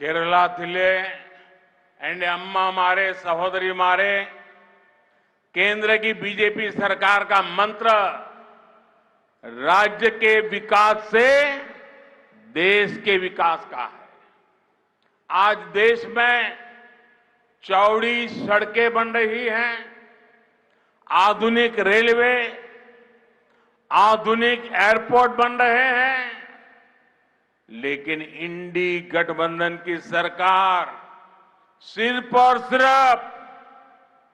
കേരളത്തിലെ എൻ്റെ അമ്മമാരെ സഹോദരിമാരെ केंद्र की बीजेपी सरकार का मंत्र राज्य के विकास से देश के विकास का है आज देश में चौड़ी सड़कें बन रही हैं आधुनिक रेलवे आधुनिक एयरपोर्ट बन रहे हैं लेकिन इंडी गठबंधन की सरकार सिर्फ़ और सिर्फ़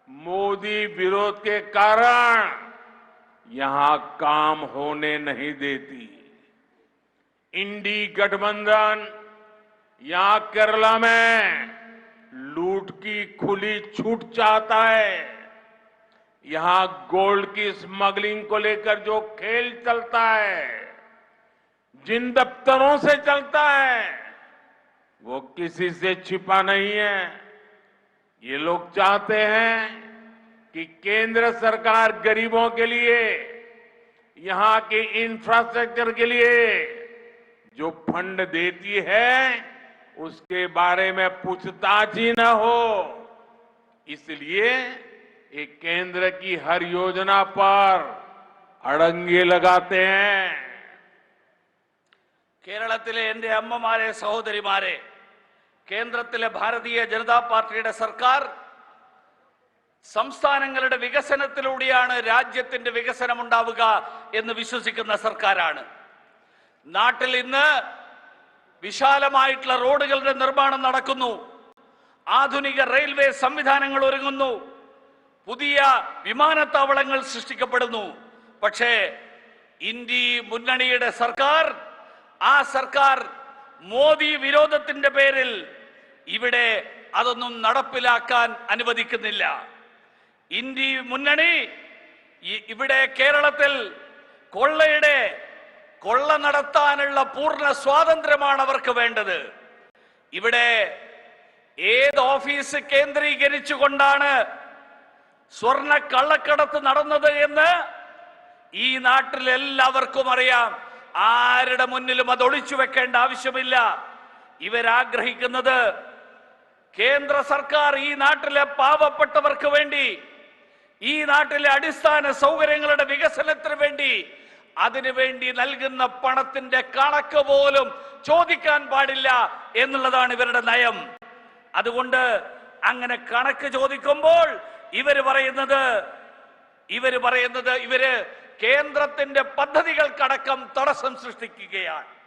मोदी विरोध के कारण यहाँ काम होने नहीं देती। इंडी गठबंधन यहाँ केरला में लूट की खुली छूट चाहता है। यहाँ गोल्ड की स्मगलिंग को लेकर जो खेल चलता है जिन दफ्तरों से चलता है, वो किसी से छिपा नहीं है। ये लोग चाहते हैं कि केंद्र सरकार गरीबों के लिए, यहाँ के इंफ्रास्ट्रक्चर के लिए जो फंड देती है, उसके बारे में पूछताछ ही न हो। इसलिए ये केंद्र की हर योजना पर अड़ंगे लगाते हैं। കേരളത്തിലെ എന്റെ അമ്മമാരെ സഹോദരിമാരെ കേന്ദ്രത്തിലെ ഭാരതീയ ജനതാ പാർട്ടിയുടെ സർക്കാർ സംസ്ഥാനങ്ങളുടെ വികസനത്തിലൂടെയാണ് രാജ്യത്തിന്റെ വികസനം ഉണ്ടാവുക എന്ന് വിശ്വസിക്കുന്ന സർക്കാരാണ്. നാട്ടിൽ ഇന്ന് വിശാലമായിട്ടുള്ള റോഡുകളുടെ നിർമ്മാണം നടക്കുന്നു. ആധുനിക റെയിൽവേ സംവിധാനങ്ങൾ ഒരുങ്ങുന്നു. പുതിയ വിമാനത്താവളങ്ങൾ സൃഷ്ടിക്കപ്പെടുന്നു. പക്ഷേ ഇന്ത്യ മുന്നണിയുടെ സർക്കാർ ആ സർക്കാർ മോദി വിരോധത്തിന്റെ പേരിൽ ഇവിടെ അതൊന്നും നടപ്പിലാക്കാൻ അനുവദിക്കുന്നില്ല. ഇന്ത്യ മുന്നണി ഇവിടെ കേരളത്തിൽ കൊള്ളയുടെ കൊള്ള നടത്താനുള്ള പൂർണ സ്വാതന്ത്ര്യമാണ് അവർക്ക് വേണ്ടത്. ഇവിടെ ഏത് ഓഫീസ് കേന്ദ്രീകരിച്ചുകൊണ്ടാണ് സ്വർണ കള്ളക്കടത്ത് നടന്നത് എന്ന് ഈ നാട്ടിൽ എല്ലാവർക്കും അറിയാം. ആരുടെ മുന്നിലും അത് ഒളിച്ചു വെക്കേണ്ട ആവശ്യമില്ല. ഇവരാഗ്രഹിക്കുന്നത് കേന്ദ്ര സർക്കാർ ഈ നാട്ടിലെ പാവപ്പെട്ടവർക്ക് വേണ്ടി ഈ നാട്ടിലെ അടിസ്ഥാന സൗകര്യങ്ങളുടെ വികസനത്തിന് വേണ്ടി അതിനുവേണ്ടി നൽകുന്ന പണത്തിന്റെ കണക്ക് പോലും ചോദിക്കാൻ പാടില്ല എന്നുള്ളതാണ് ഇവരുടെ നയം. അതുകൊണ്ട് അങ്ങനെ കണക്ക് ചോദിക്കുമ്പോൾ ഇവർ പറയുന്നത് ഇവർ പറയുന്നത് ഇവർ കേന്ദ്രത്തിന്റെ പദ്ധതികൾക്കടക്കം തടസ്സം സൃഷ്ടിക്കുകയാണ്.